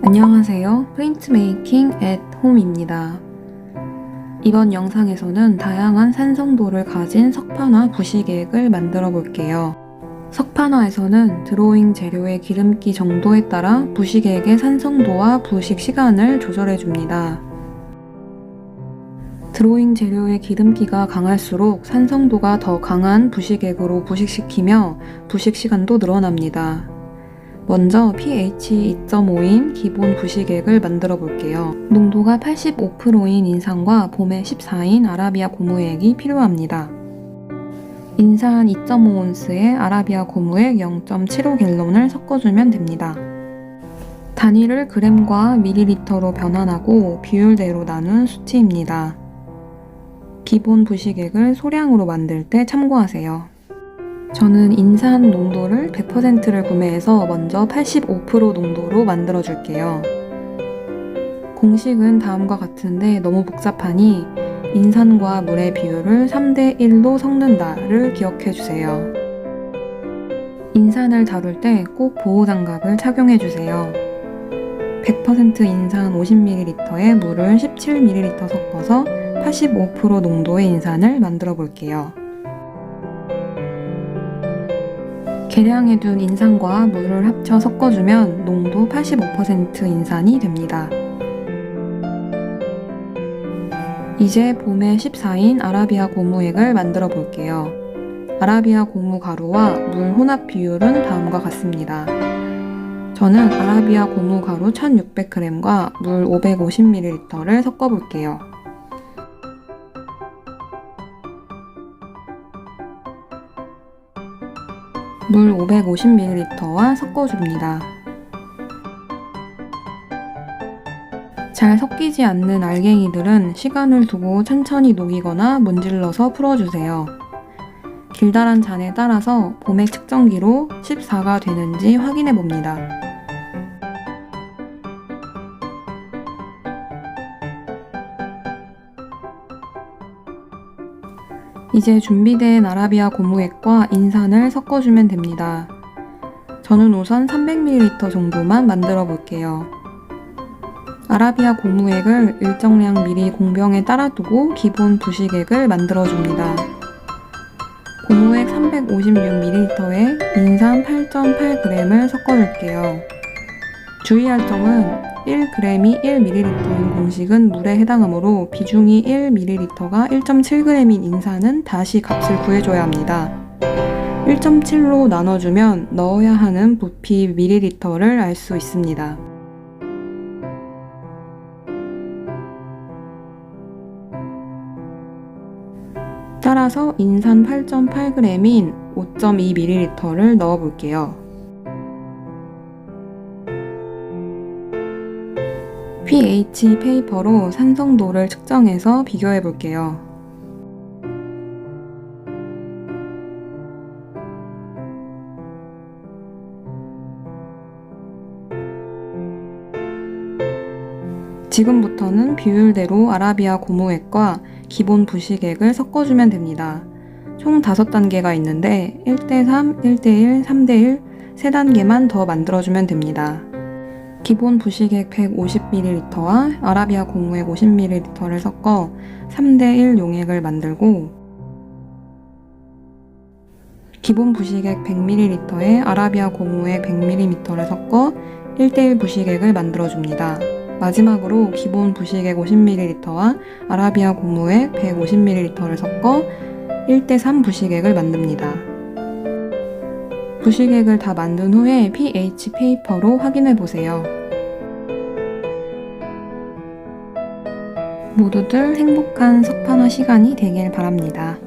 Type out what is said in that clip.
안녕하세요. 프린트 메이킹 앳 홈입니다. 이번 영상에서는 다양한 산성도를 가진 석판화 부시객을 만들어 볼게요. 석판화에서는 드로잉 재료의 기름기 정도에 따라 부시객의 산성도와 부식 시간을 조절해 줍니다. 드로잉 재료의 기름기가 강할수록 산성도가 더 강한 부시객으로 부식시키며 부식 시간도 늘어납니다. 먼저 pH 2.5인 기본 부시객을 만들어 볼게요. 농도가 85%인 인산과 봄에 14인 아라비아 고무액이 필요합니다. 인산 2.5온스에 아라비아 고무액 0.75갤론을 섞어주면 됩니다. 단위를 그램과 밀리리터로 변환하고 비율대로 나눈 수치입니다. 기본 부시객을 소량으로 만들 때 참고하세요. 저는 인산 농도를 100%를 구매해서 먼저 85% 농도로 만들어 줄게요. 공식은 다음과 같은데 너무 복잡하니 인산과 물의 비율을 3대 1로 섞는다를 기억해 주세요. 인산을 다룰 때 꼭 보호장갑을 착용해 주세요. 100% 인산 50ml에 물을 17ml 섞어서 85% 농도의 인산을 만들어 볼게요. 계량해둔 인산과 물을 합쳐 섞어주면 농도 85% 인산이 됩니다. 이제 봄에 14인 아라비아 고무액을 만들어 볼게요. 아라비아 고무 가루와 물 혼합 비율은 다음과 같습니다. 저는 아라비아 고무 가루 1600g과 물 550ml를 섞어 볼게요. 물 550ml와 섞어줍니다. 잘 섞이지 않는 알갱이들은 시간을 두고 천천히 녹이거나 문질러서 풀어주세요. 길다란 잔에 따라서 봄액 측정기로 14가 되는지 확인해 봅니다. 이제 준비된 아라비아 고무액과 인산을 섞어주면 됩니다. 저는 우선 300ml 정도만 만들어 볼게요. 아라비아 고무액을 일정량 미리 공병에 따라두고 기본 부식액을 만들어 줍니다. 고무액 356ml에 인산 8.8g을 섞어줄게요. 주의할 점은 1g이 1ml인 공식은 물에 해당하므로 비중이 1ml가 1.7g인 인산은 다시 값을 구해줘야 합니다. 1.7로 나눠주면 넣어야 하는 부피 ml를 알 수 있습니다. 따라서 인산 8.8g인 5.2ml를 넣어 볼게요. pH 페이퍼로 산성도를 측정해서 비교해 볼게요. 지금부터는 비율대로 아라비아 고무액과 기본 부식액을 섞어주면 됩니다. 총 5단계가 있는데 1대3, 1대1, 3대1, 3단계만 더 만들어주면 됩니다. 기본 부식액 150ml와 아라비아 고무액 50ml를 섞어 3대1 용액을 만들고 기본 부식액 100ml에 아라비아 고무액 100ml를 섞어 1대1 부식액을 만들어줍니다. 마지막으로 기본 부식액 50ml와 아라비아 고무액 150ml를 섞어 1대3 부식액을 만듭니다. 부식액을 다 만든 후에 pH 페이퍼로 확인해 보세요. 모두들 행복한 석판화 시간이 되길 바랍니다.